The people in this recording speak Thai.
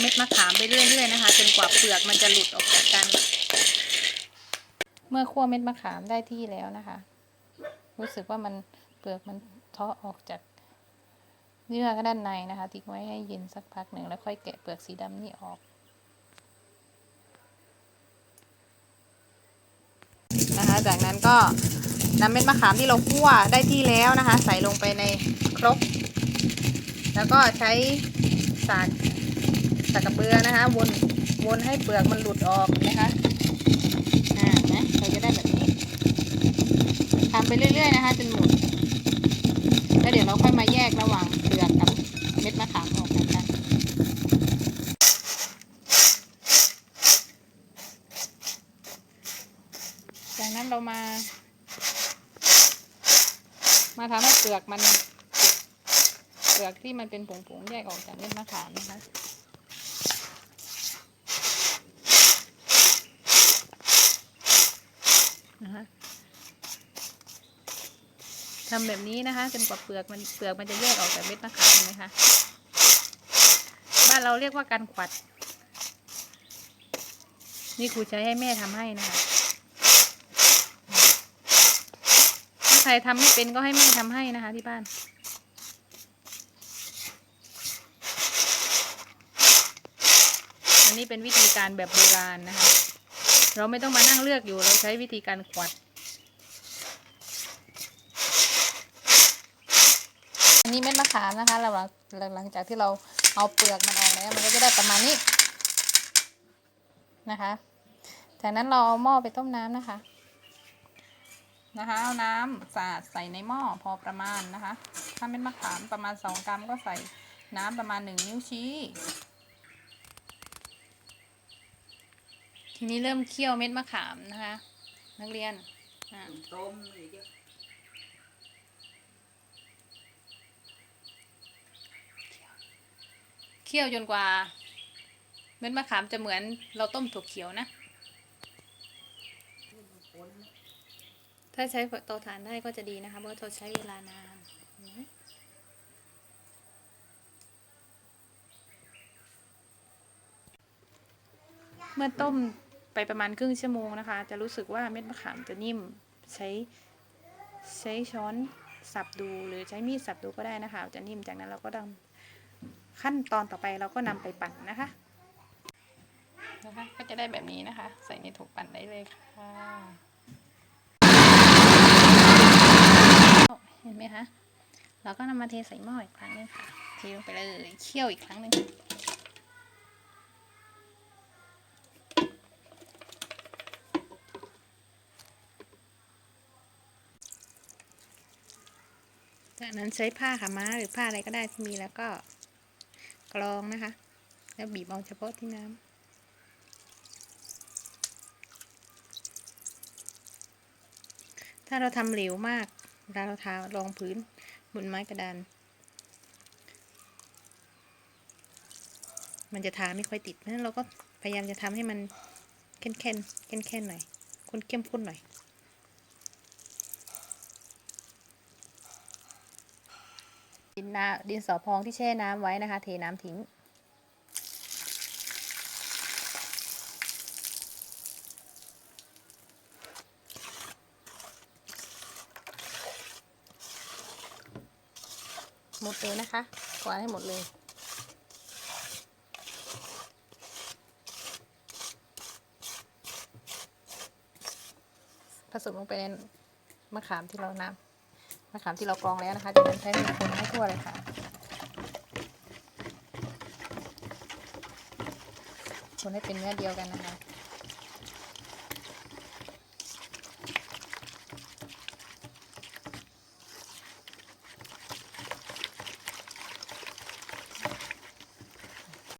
เม็ดมะขามไปเรื่อยๆนะคะ จนกว่าเปลือกมันจะหลุดออกจากกัน เมื่อคั่วเม็ดมะขามได้ที่แล้วนะคะ รู้สึกว่ามันเปลือกมันเทาะออกจากเนื้อด้านในนะคะทิ้งไว้ให้เย็นสักพักหนึ่งแล้วค่อยแกะเปลือกสีดำนี่ออกนะคะ จากนั้นก็นำเม็ดมะขามที่เราคั่วได้ที่แล้วนะคะ ใส่ลงไปในครก แล้วก็ใช้สาก สากกระเบือนะคะ วนวนให้เปลือกมันหลุดออกนะคะอ่านะเราจะได้แบบนี้ทำไปเรื่อย ๆ นะคะจนหมดแล้วเดี๋ยวเราค่อยมาแยกระหว่างเปลือกกับเม็ดมะขามออกกันจากนั้นเรามา มาทำให้เปลือกมันเปลือกที่มันเป็นผงๆแยกออกจากเม็ดมะขามนะคะ นะคะทำแบบนี้นะคะจนกว่าเปลือกมันเปลือกมันจะแยกออกจากเม็ดมะขามนไหมคะบ้านเราเรียกว่าการขวัด นี่ครูใช้ให้แม่ทำให้นะคะ ถ้าใครทำไม่เป็นก็ให้แม่ทำให้นะคะที่บ้าน อันนี้เป็นวิธีการแบบโบราณนะคะ เราไม่ต้องมานั่งเลือกอยู่เราใช้วิธีการขวัดอันนี้เม็ดมะขามนะคะเราหลังจากที่เราเอาเปลือกมันออกแล้วมันก็จะได้ประมาณนี้นะคะ จากนั้นเราเอาหม้อไปต้มน้ำนะคะ นะคะเอาน้ำสาดใส่ในหม้อพอประมาณนะคะ ถ้าเม็ดมะขามประมาณ 2 กรัมก็ใส่น้ำประมาณ 1 นิ้วชี้ ทีนี้เริ่มเคี่ยวเม็ดมะขามนะคะ นักเรียนต้มอีกอะเคี่ยวจนกว่า เม็ดมะขามจะเหมือนเราต้มถั่วเขียวนะ ถ้าใช้เตาถ่านได้ก็จะดีนะคะเพราะเราใช้เวลานานเมื่อต้ม ไปประมาณครึ่งชั่วโมงนะคะ จะรู้สึกว่าเม็ดมะขามจะนิ่มใช้ใช้ช้อนสับดูหรือใช้มีดสับดูก็ได้นะคะ จะนิ่มจากนั้นเราก็ดำขั้นตอนต่อไปเราก็นำไปปั่นนะคะนะคะ ก็จะได้แบบนี้นะคะ ใส่ในถุงปั่นได้เลยค่ะเห็นไหมคะเราก็นำมาเทใส่หม้ออีกครั้งหนึงค่ะเทลงไปเลยเคี่ยวอีกครั้งหนึ่ง จากนั้นใช้ผ้าขาม้าหรือผ้าอะไรก็ได้ที่มีแล้วก็กรองนะคะ แล้วบีบเอาเฉพาะที่น้ำถ้าเราทำเหลวมากเวลาเราทารองพื้นบนไม้กระดาน มันจะทาไม่ค่อยติดเพราะฉะนั้นเราก็พยายามจะทำให้มันเค้นเคนเค้นเคนๆหน่อยข้นเข้มข้นหน่อย ดินน้ำดินสอพองที่แช่น้ำไว้นะคะ เทน้ำทิ้ง หมดเลยนะคะกวาดให้หมดเลยผสมลงไปในมะขามที่เราน้ำ มะขามที่เรากรองแล้วนะคะจากนั้นใช้มือคนให้ทั่วเลยค่ะ คนให้เป็นเนื้อเดียวกันนะคะ